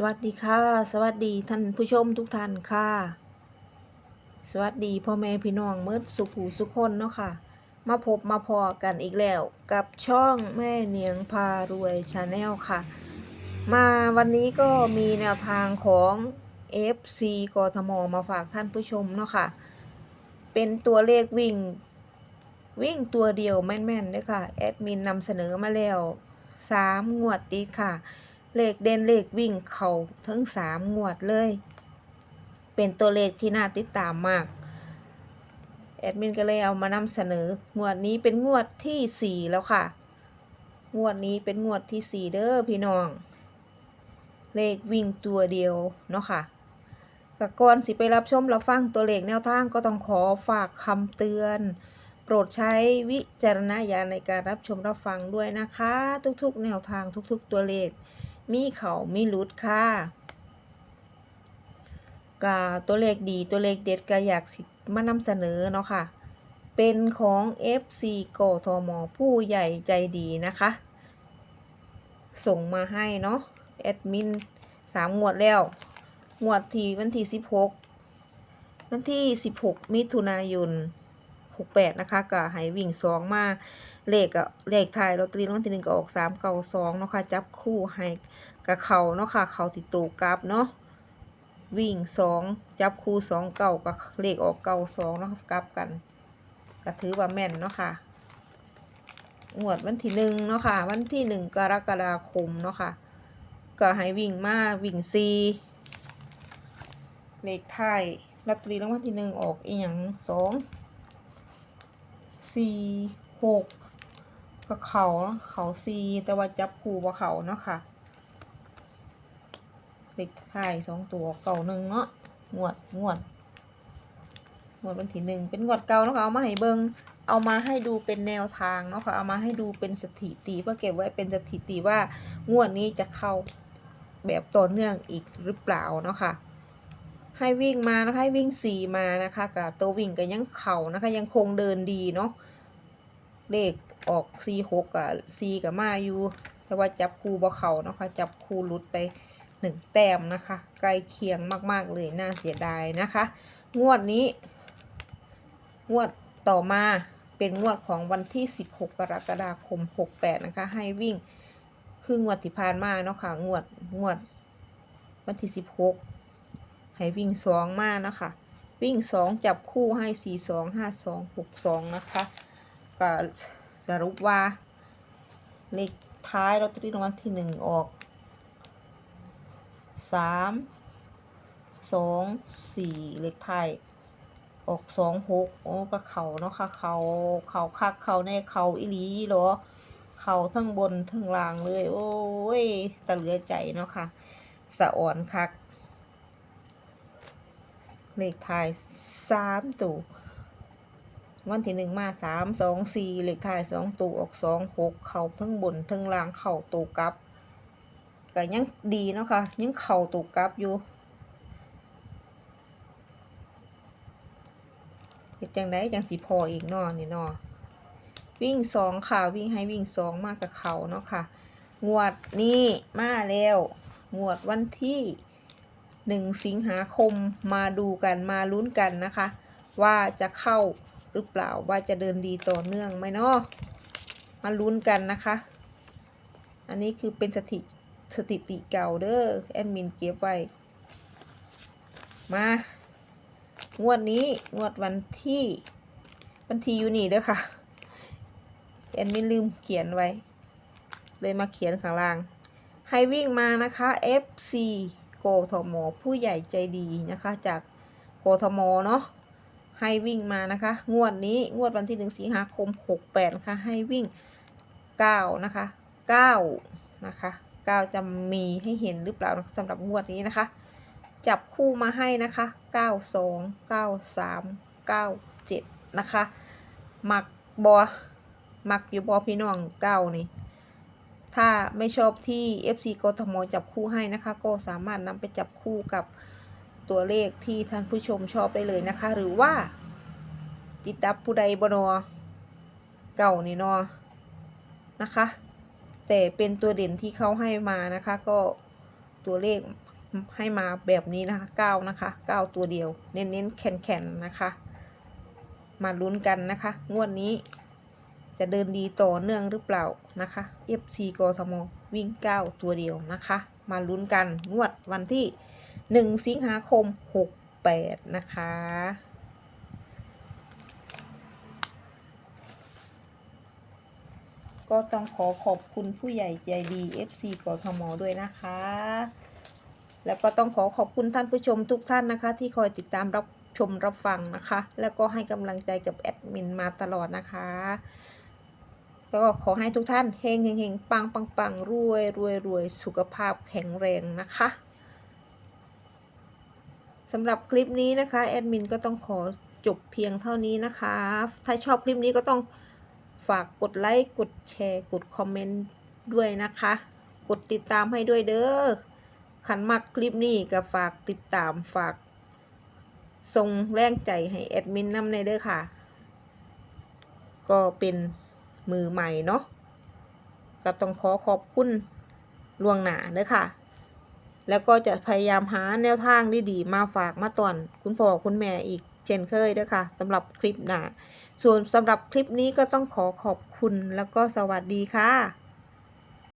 สวัสดีค่ะ สวัสดีท่านผู้ชมทุกท่านค่ะ สวัสดีพ่อแม่พี่น้องเมื่อสุขหูสุขคนเนาะค่ะ มาพบมาพอกันอีกแล้วกับช่องแม่เนียงพารวยชาแนลค่ะ มาวันนี้ก็มีแนวทางของ FC กทมมาฝากท่านผู้ชมเนาะค่ะ เป็นตัวเลขวิ่ง วิ่งตัวเดียวแม่นๆเลยค่ะ แอดมินนำเสนอมาแล้วสามงวดติดค่ะ เลขเด่นเลขวิ่งเขาทั้งสามงวดเลย เป็นตัวเลขที่น่าติดตามมาก แอดมินก็เลยเอามานำเสนอ งวดนี้เป็นงวดที่สี่แล้วค่ะ งวดนี้เป็นงวดที่สี่เด้อพี่น้อง เลขวิ่งตัวเดียวเนาะค่ะกก่อนสิไปรับชมรับฟังตัวเลขแนวทางก็ต้องขอฝากคำเตือน โปรดใช้วิจารณญาณในการรับชมรับฟังด้วยนะคะ ทุกๆ แนวทางทุก ๆ ตัวเลข มีเขามีหลุดค่ะกาตัวเลขดีตัวเลขเด็ดก็อยากสิมานำเสนอเนาะค่ะ เป็นของ FC กทมผู้ใหญ่ใจดีนะคะ ส่งมาให้เนาะแอดมินสามงวดแล้ว งวดที่วันที่16วันที่16มิถุนายน 68นะคะก็ให้วิ่ง2มาเลขก็เลขไทายลอตเตอรี่รางวัลที่หนึ่งก็ออก3 9 2เนาะค่ะจับคู่ให้กับเขาเนาะค่ะเขาติดตูกราฟเนาะวิ่ง2จับคู่2เก่ากับเลขออกเก่า2เนาะกลับกันก็ถือว่าแม่นเนาะค่ะงวดวันที่หนึ่งเนาะค่ะวันที่หนึ่งกรกฎาคมเนาะค่ะก็ให้วิ่งมาวิ่งซีเลขทายลอตเตอรี่รางวัลที่หนึ่งออกอีหยังสอง สี่หกก็เขาเนาะเขาซีแต่ว่าจับคู่บ่เขาเนาะค่ะเลขท้ายสองตัวเก่าหนึ่งเนาะงวดงวดงวดวันที่หนึ่งเป็นงวดเก่าเนาะค่ะเอามาให้เบิงเอามาให้ดูเป็นแนวทางเนาะค่ะเอามาให้ดูเป็นสถิติเพื่อเก็บไว้เป็นสถิติว่างวดนี้จะเข้าแบบต่อเนื่องอีกหรือเปล่าเนาะค่ะ ให้วิ่งมานะคะให้วิ่งสี่มานะคะกับตัววิ่งก็ยังเข่านะคะ ยังคงเดินดีเนาะเลขออกซีหกกับซีกับมาอยู่แต่ว่าจับคู่บ่เข่าเนาะค่ะจับคู่ลุดไปหนึ่งแต้มนะคะ ใกล้เคียงมาก ๆ เลยน่าเสียดายนะคะ งวดนี้ งวดต่อมาเป็นงวดของวันที่ 16 กรกฎาคม 68 นะคะ ให้วิ่งครึ่งวดที่ผ่านมาเนาะค่ะงวดงวดวันที่ 16 ให้วิ่ง2มานะคะ วิ่ง2จับคู่ให้4 2 5 2 6 2นะคะก็สรุปว่าเลขท้ายลอตเตอรี่รางวัลที่1ออก3 2 4เลขท้ายออกสองหกโอ้ก็เขาเนาะค่ะ เขาเขาคักเขาแน่เขาอีหลีเหรอ เขาทั้งบนทั้งล่างเลย โอ้ยตะเหลือใจเนาะค่ะ สะอ่อนคัก เลขท้ายสามตัววันที่หนึ่งมาสามสองสี่เลขท้ายสองตัวออกสองหกเขาทั้งบนทั้งล่างเขาตัวกลับก็ยังดีเนาะค่ะยังเข่าตัวกลับอยู่เฮ็ดจังไดจังสิพออีกเนาะนี่เนาะวิ่งสองค่ะ วิ่งให้วิ่งสองมากกับเขาเนาะค่ะ งวดนี้มาแล้ว งวดวันที่ หนึ่งสิงหาคมมาดูกันมาลุ้นกันนะคะ ว่าจะเข้าหรือเปล่าว่าจะเดินดีต่อเนื่องไหมเนาะมาลุ้นกันนะคะ อันนี้คือเป็นสถิสถิติเก่าเด้อแอดมินเก็บไว้ มางวดนี้งวดวันที่วันที่อยู่นี่เด้อค่ะแอนไม่ลืมเขียนไว้ เลยมาเขียนข้างล่าง ให้วิ่งมานะคะ FC ทมผู้ใหญ่ใจดีนะคะ จากโกทมเนาะให้วิ่งมานะคะ งวดนี้งวดวันที่หนึ่งสิงหาคม68นะคะให้วิ่ง9นะคะ9นะคะ9จะมีให้เห็นหรือเปล่าสำหรับงวดนี้นะคะ จับคู่มาให้นะคะ92 93 97นะคะหมักบอหมักอยู่บอพี่น้องเก้านี่ ถ้าไม่ชอบที่ FC กทมจับคู่ให้นะคะ ก็สามารถนำไปจับคู่กับตัวเลขที่ท่านผู้ชมชอบได้เลยนะคะ หรือว่า จิตดับผู้ใดบนอเก่านี่นอนะคะ แต่เป็นตัวเด่นที่เขาให้มานะคะ ก็ตตัวเลขให้มาแบบนี้นะคะเก้านะคะเก้าตัวเดียว เน้นๆแข็งๆนะคะ มาลุ้นกันนะคะ งวดนี้ จะเดินดีต่อเนื่องหรือเปล่านะคะ FC กทมวิ่ง 9 ตัวเดียวนะคะ มาลุ้นกันงวดวันที่ 1 สิงหาคม 68 นะคะ ก็ต้องขอขอบคุณผู้ใหญ่ใจดี FC กทมด้วยนะคะ แล้วก็ต้องขอขอบคุณท่านผู้ชมทุกท่านนะคะ ที่คอยติดตามรับชมรับฟังนะคะ แล้วก็ให้กำลังใจกับแอดมินมาตลอดนะคะ ก็ขอให้ทุกท่านเฮงเฮงเฮงปังปังปังรวยรวยรวยสุขภาพแข็งแรงนะคะสำหรับคลิปนี้นะคะแอดมินก็ต้องขอจบเพียงเท่านี้นะคะ ถ้าชอบคลิปนี้ก็ต้องฝากกดไลค์ กดแชร์ กดคอมเมนต์ด้วยนะคะ กดติดตามให้ด้วยเด้อ ขันมักคลิปนี้ก็ฝากติดตามฝากส่งแรงใจให้แอดมินนำในเด้อค่ะ ก็เป็น มือใหม่เนาะก็ต้องขอขอบคุณล่วงหน้าเด้อค่ะ แล้วก็จะพยายามหาแนวทางดีๆมาฝากมาตอนคุณพ่อคุณแม่อีกเช่นเคยเด้อค่ะสำหรับคลิปหน้าส่วนสำหรับคลิปนี้ก็ต้องขอขอบคุณแล้วก็สวัสดีค่ะ